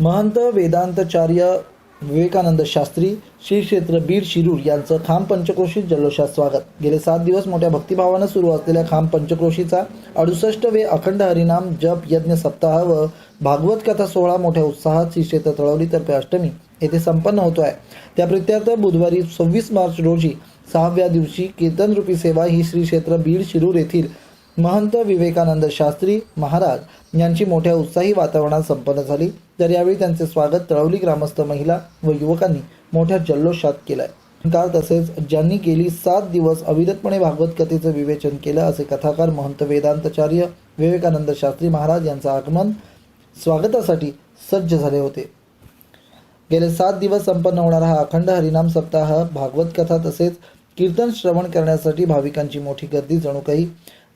महंत वेदांतचार्य विवेकानंद शास्त्री श्री क्षेत्र बीड शिरूर यांचं खाम पंचक्रोशी जल्लोषात स्वागत. गेले सात दिवस मोठ्या भक्तिभावानं सुरू असलेल्या खाम पंचक्रोशीचा अडुसष्ट वे अखंड हरिनाम जप यज्ञ सप्ताह व भागवत कथा सोहळा मोठ्या उत्साहात श्री क्षेत्र तळवलीतर्फे अष्टमी येथे संपन्न होतो आहे त्या प्रत्यर्थ बुधवारी सव्वीस मार्च रोजी सहाव्या दिवशी कीर्तनरूपी सेवा ही श्री क्षेत्र बीड शिरूर येथील महंत विवेकानंद शास्त्री महाराज यांची मोठ्या उत्साही वातावरणात संपन्न झाली. तर यावेळी त्यांचे स्वागत तळवली ग्रामस्थ महिला व युवकांनी मोठ्या जल्लोषात केलंय. काल तसेच ज्यांनी गेली सात दिवस अविरतपणे भागवत कथेचं विवेचन केलं असे कथाकार महंत वेदांताचार्य विवेकानंद शास्त्री महाराज यांचं आगमन स्वागतासाठी सज्ज झाले होते. गेले सात दिवस संपन्न होणारा हा अखंड हरिनाम सप्ताह भागवत कथा तसेच कीर्तन श्रवण करण्यासाठी भाविकांची मोठी गर्दी जणू काही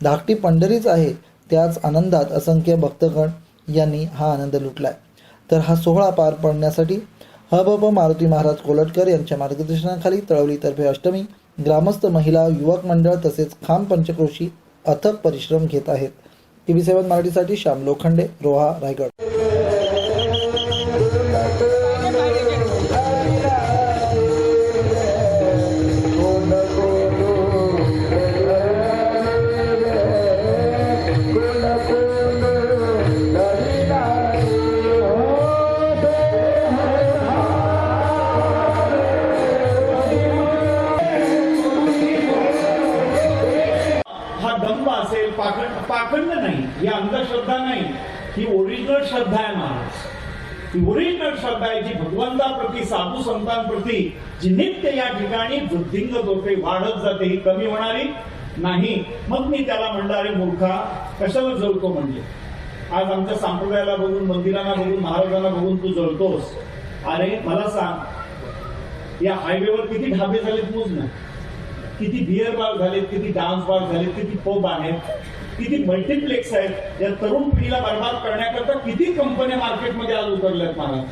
धाकटी पंढरीच आहे त्याच आनंदात असंख्य भक्तगण यांनी हा आनंद लुटलाय. तर हा सोहळा पार पडण्यासाठी हबप मारुती महाराज कोलटकर यांच्या मार्गदर्शनाखाली तळवलीतर्फे अष्टमी ग्रामस्थ महिला युवक मंडळ तसेच खाम पंचक्रोशी अथक परिश्रम घेत आहेत. टी व्ही सेवन मराठीसाठी श्याम लोखंडे रोहा रायगड. पाखंड पाखंड नाही ही अंधश्रद्धा नाही. ही ओरिजिनल श्रद्धा आहे महाराज. ही ओरिजिनल श्रद्धा आहे जी भगवंताप्रती साधू संतांप्रती जी नित्य या ठिकाणी वृद्धिंगत होते वाढत जाते ही कमी होणारी नाही. मग मी त्याला म्हणलं अरे मूर्खा कशाला जळतो म्हणजे? आज आमच्या संप्रदायाला बघून मंदिरांना बघून महाराजांना बघून तू जळतोस. अरे मला सांग या हायवेवर किती ढाबे झालेत मोज ना किती बिअर बार झालेत किती डान्स बार झालेत किती पब आहेत किती मल्टिप्लेक्स आहेत या तरुण पिढीला बर्बाद करण्याकरता किती कंपन्या मार्केटमध्ये आज उतरल्यात मला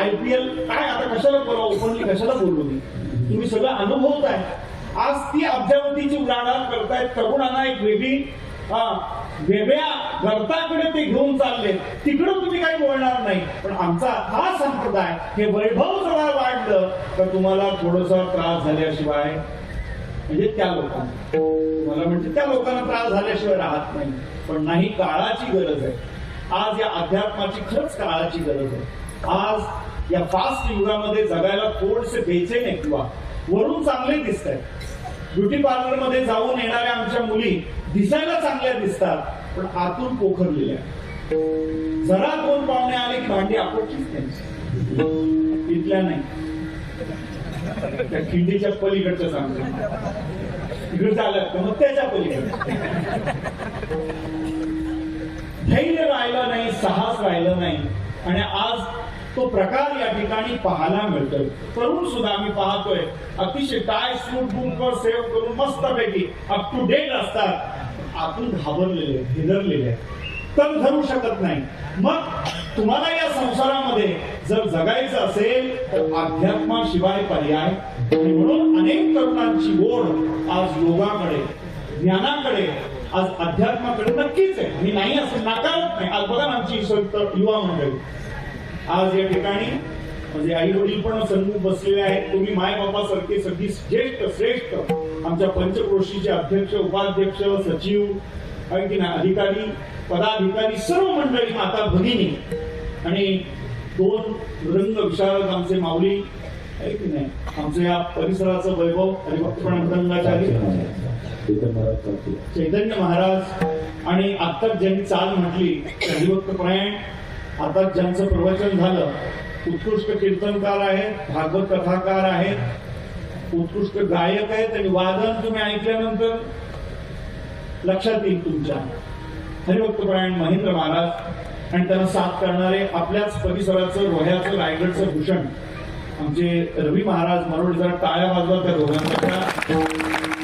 आयपीएल काय आता कशाला बोला ओपनली कशाला बोललो मी? तुम्ही सगळं अनुभवत आहे. आज ती अब्जावतीची उलाढाल करतायत तरुणांना एक वेगळी हा, वेगळ्या गर्ताकडे ते घेऊन चालले. तिकडं तुम्ही काही बोलणार नाही. पण आमचा हा संप्रदाय हे वैभव जरा वाढलं तर तुम्हाला थोडासा त्रास झाल्याशिवाय म्हणजे त्या लोकांना. मला म्हणजे त्या लोकांना त्रास झाल्याशिवाय राहत नाही. पण नाही काळाची गरज आहे. आज या अध्यात्माची खरंच काळाची गरज आहे. आज या फास्ट युगामध्ये जगायला थोडसे बेचैन आहे किंवा वरून चांगले दिसत आहेत ब्युटी पार्लरमध्ये जाऊन येणाऱ्या आमच्या मुली दिसायला चांगल्या दिसतात पण आतून पोखरलेल्या जरा दोन पाहुणे आले की भांडी आपोआपचीच त्यांची. इथल्या नाही. खिंडीच्या पलीकडचं सांगतो. तिकडे चालत मग त्याच्या पलीकडे. धैर्य राहिलं नाही साहस राहिलं नाही. आणि आज तो प्रकार या ठिकाणी पाहायला मिळतोय. तरुण सुद्धा आम्ही पाहतोय अतिशय काय सूट बुकवर सेव्ह करून मस्तपैकी अप टू डेट असतात. आपण घाबरलेले भेदरलेले तर धरू शकत नाही. मग तुम्हाला या संसारामध्ये जर जगायचं असेल तर अध्यात्माशिवाय पर्याय म्हणून अनेक तरुणांची ओढ आज योगाकडे ज्ञानाकडे आज अध्यात्माकडे नक्कीच आहे. मी नाही असं नाकारत नाही. आज बघा ना आमची युवा मंडळी. आज या ठिकाणी म्हणजे आई वडील पण सन्मुख बसलेले आहेत. तुम्ही माय बाबा सारखे सगळी ज्येष्ठ श्रेष्ठ आमच्या पंचक्रोशीचे अध्यक्ष उपाध्यक्ष सचिव आणखी की नाही अधिकारी पदाधिकारी सर्व मंडळी माता भगिनी आणि दोन रंग विशारद आमचे माऊली नाही? आमचं या परिसराचं वैभव हरिभक्तपण रंगाचारी चैतन्य महाराज आणि आत्ताच ज्यांनी चाल म्हटली हरिभक्त प्रयाण आता ज्यांचं प्रवचन झालं उत्कृष्ट कीर्तनकार आहेत भागवत कथाकार आहेत उत्कृष्ट गायक आहेत आणि वादन तुम्ही ऐकल्यानंतर लक्षात येईल तुमच्या. हरिभक्तपरायण महेंद्र महाराज आणि त्यांना साथ करणारे आपल्याच परिसराचं रोह्याचं रायगडचं भूषण आमचे रवी महाराज मरोड जरा टाळ्या वाजवा त्या दोघांच्या.